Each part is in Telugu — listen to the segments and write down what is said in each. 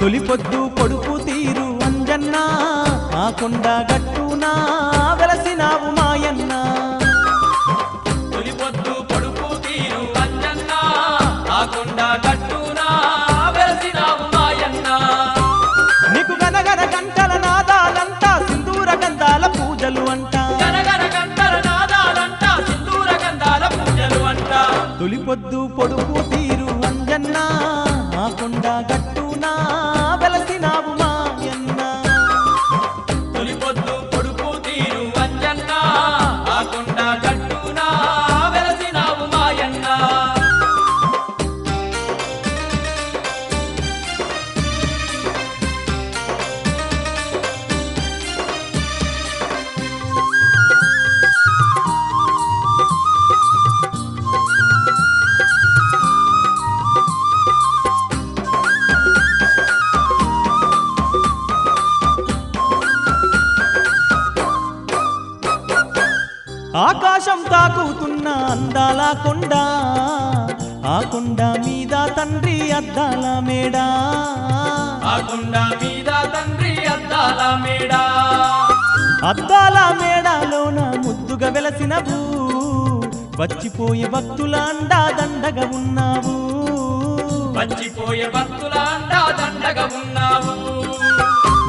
తొలి పొద్దు పొడుపు తీరు అంజన్న ఆ కొండ గట్టునా వెలసినావు మాయన్న. తొలి పొద్దు పొడుపు తీరు అంజన్న ఆ కొండ గట్టున వెలసినావు మాయన్న. నీకు గనగన గంటల నాదాలంతా సింధూర గంధాల పూజలు అంట. గనగన గంటల నాదాలంట సింధూర గంధాల పూజలు అంట. తొలి పొద్దు పొడుపు తీరు అంజన్న ఆ కొండ గట్టునా ఆకాశం తాకుతున్న అందాల కొండ ఆ కొండ మీద తండ్రి అద్దాల మేడా. ఆ కొండ మీద తండ్రి అద్దాల మేడా. అద్దాల మేడాలోన ముద్దుగా వెలసినవు. వచ్చిపోయే భక్తుల అండా దండగా ఉన్నావు. వచ్చిపోయే భక్తుల అండా దండగా ఉన్నావు.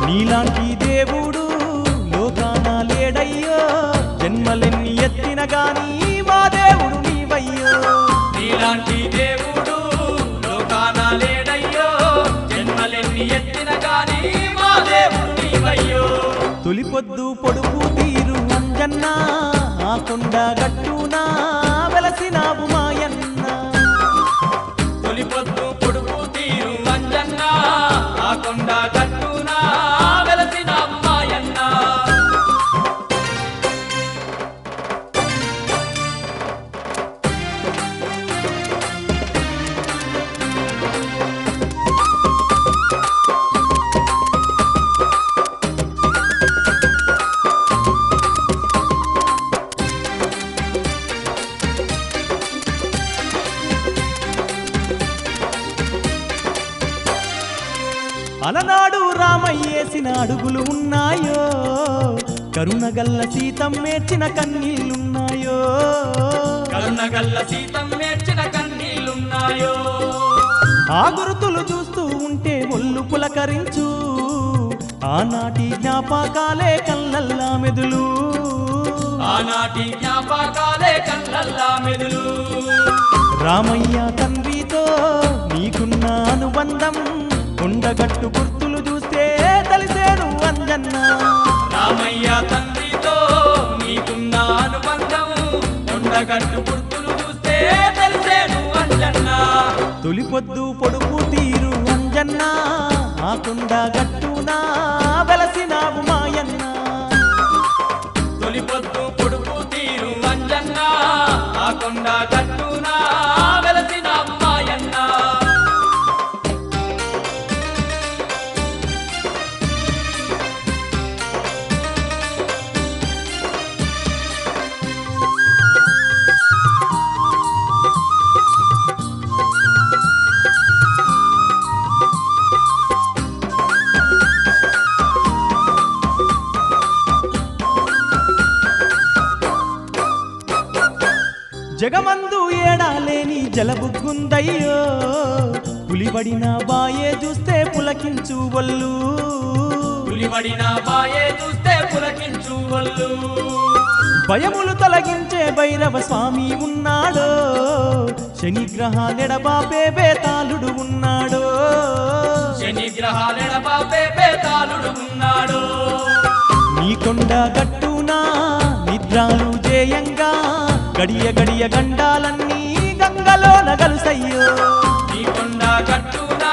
నీలాంటి దేవుడు లోకాన లేడయ్యో జన్మలెన్ని ఎత్తిన గాని మా దేవుడు నీవయ్యో. నీలాంటి దేవుడు లోకాన లేడయ్యో. జన్మలెన్ని ఎత్తిన గాని మా దేవుడు నీవయ్యో. తొలి పొద్దు పొడుపు తీరు అంజన్న ఆ కొండ గట్టునా అలనాడు రామయ్యేసిన అడుగులు ఉన్నాయో? కరుణగల్ల సీతం మేర్చిన కన్నీళ్ళున్నాయో? కరుణగల్ల సీతం నేర్చిన కన్నీళ్ళున్నాయో? ఆ గురుతులు చూస్తూ ఉంటే ఒళ్ళు పులకరించు. ఆనాటి జ్ఞాపకాలే కళ్ళల్లా మెదులు. ఆనాటి జ్ఞాపకాలే కళ్ళల్లా మెదులు. రామయ్య తండ్రితో నీకున్న అనుబంధం కొండగట్టు గుర్తులు చూస్తే తెలిసేను అంజన్న. రామయ్య తండ్రితో నీకున్న అనుబంధం. కొండగట్టు గుర్తులు చూస్తే తెలిసేను అంజన్న. తొలి పొద్దు పొడుపు తీరు అంజన్న. ఆ కొండ గట్టునా వెలసినావు మాయన్న. తొలి పొద్దు పొడుపు తీరు అంజన్న. ఆ కొండ జగమందు ఏడాలేని జలబుగ్గుందయ్యో. పులిబడిన బాయే చూస్తే పులకించు వల్లు పులిబడిన బాయే చూస్తే పులకించు వల్లు భయములు తొలగించే భైరవ స్వామి ఉన్నాడో. శని గ్రహాలెడబాపే బేతాళుడు ఉన్నాడో. శని గ్రహాలెడబాపే పేతాళుడు ఉన్నాడు. నీ కొండ గట్టునా నిద్రాలు జేయంగా. గడియ గడియ గండాలన్నీ గంగలో నగలుసయ్యో నీ కొండ గట్టున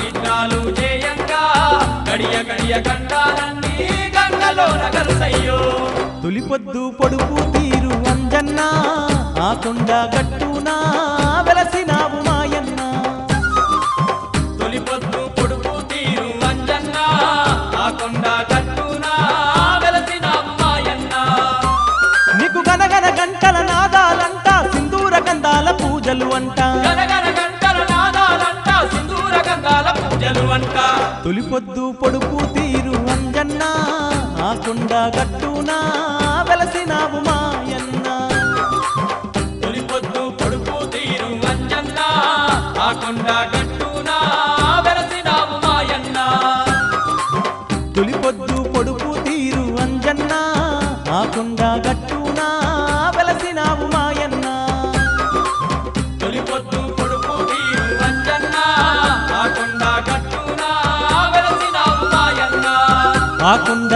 నిద్రాలు చేయంగా గడియ గడియ గండాలన్నీ గంగలో నగలుసయ్యో తొలి పొద్దు పొడుపు తీరు అంజన్న ఆ కొండ గట్టునా పూజలు అంట. అంట తొలిపొద్దు పొడుపు తీరు అంజన్న ఆ కొండ గట్టునా వెలసినావు మాయన్న తొలి పొద్దు పొడుపు తీరు అంజన్న ఆ కొండ గట్టున వెలసినావు మాయన్న తొలిపొద్దు పొడుపు తీరు అంజన్న ఆ కొండ గట్టునా ఆ కొండ